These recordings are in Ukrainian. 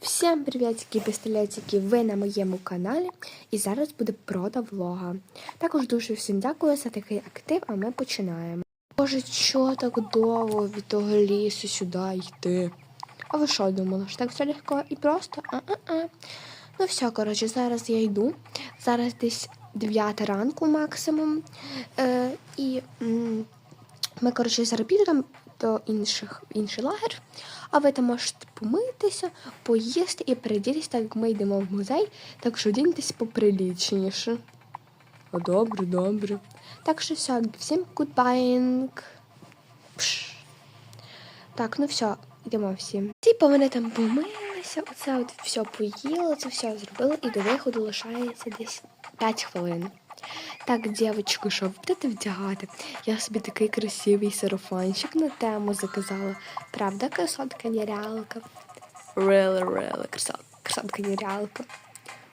Всім привітики, пістолетики! Ви на моєму каналі і зараз буде прода влога. Також дуже всім дякую за такий актив, а ми починаємо. Боже, що так довго від того лісу сюди йти? А ви що думали, що так все легко і просто? А-а-а. Ну все, коротше, зараз я йду. Зараз десь 9 ранку максимум. Е, і ми, коротше, зараз підемо до інших, інший лагер, а ви там можете помитися, поїсти і передітися, так як ми йдемо в музей, так що діньтесь поприлічніше. О, добре, добре. Так що все, всім goodbye. Так, ну все, йдемо всі. Типу вони там помилися, оце от все поїли, це все зробили, і до виходу лишається десь 5 хвилин. Так, дівчатку, що ви будете вдягати? Я собі такий красивий сарафанчик на тему заказала. Правда, красотка нереалка? Really, really, красотка, красотка нереалка.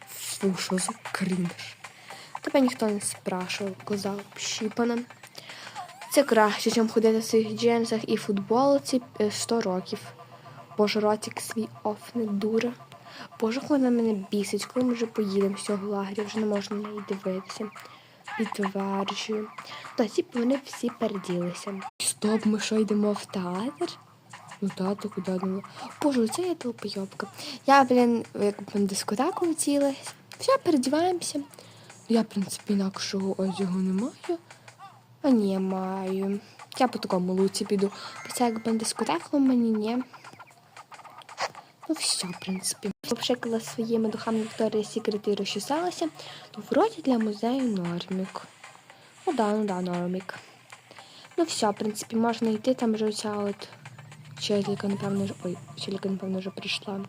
Фу, що за крінж. Тебе ніхто не спрашував, казав щіпана. Це краще, ніж ходити в своїх джинсах і футболці е, 100 років. Боже, ротик свій оф, не дура. Боже, коли вона мене бісить, коли ми вже поїдемо з цього лагеря, вже не можна на неї дивитися. Підтверджую. Та типу вони всі переділися. Стоп, ми що йдемо в театр? Ну тато, куди йдемо? Боже, це я толпойобка. Я, блін, як на дискотеку втілась. Все, передіваємося. Я, в принципі, інакшого одягу не маю. А ні, маю. Я по такому луці піду. Бо це якби на дискотеку мені ні. Ну все, в принципі. Попшикала своїми духами Вікторія Сікрет і розчесалася. Ну, вроді для музею нормік. Ну да, ну да, нормік. Ну все, в принципі, можна йти, там вже оця от челіка, напевно, вже... Ой, челіка, напевно, вже прийшла.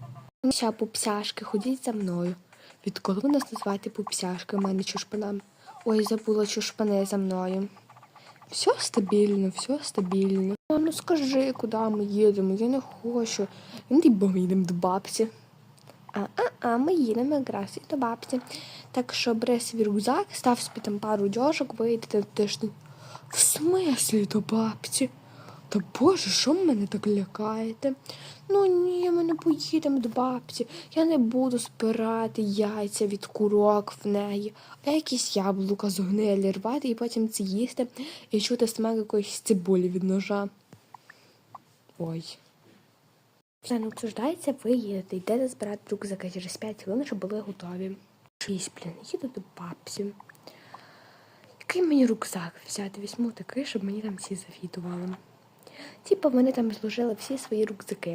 Ну все, пупсяшки, ходіть за мною. Відколи нас називаєте пупсяшки, у мене чушпана. Ой, забула чушпани за мною. Все стабільно, все стабільно. А, ну скажи, куди ми їдемо? Я не хочу. Ну, бо ми їдемо до бабці. А-а-а, ми їдемо якраз і до бабці. Так що бери свій рюкзак, став собі там пару дьожок, вийдете в тиждень. В смислі до бабці? Та боже, що мене так лякаєте? Ну ні, ми не поїдемо до бабці. Я не буду збирати яйця від курок в неї, а якісь яблука згнилі рвати і потім це їсти і чути смак якоїсь цибулі від ножа. Ой. Все не обсуждається, ви їдете, йдете збирати рюкзаки через 5 хвилин, щоб були готові. Шість, блін, їду до бабці. Який мені рюкзак взяти? Візьму такий, щоб мені там всі завідували. Типа вони там зложили всі свої рюкзаки.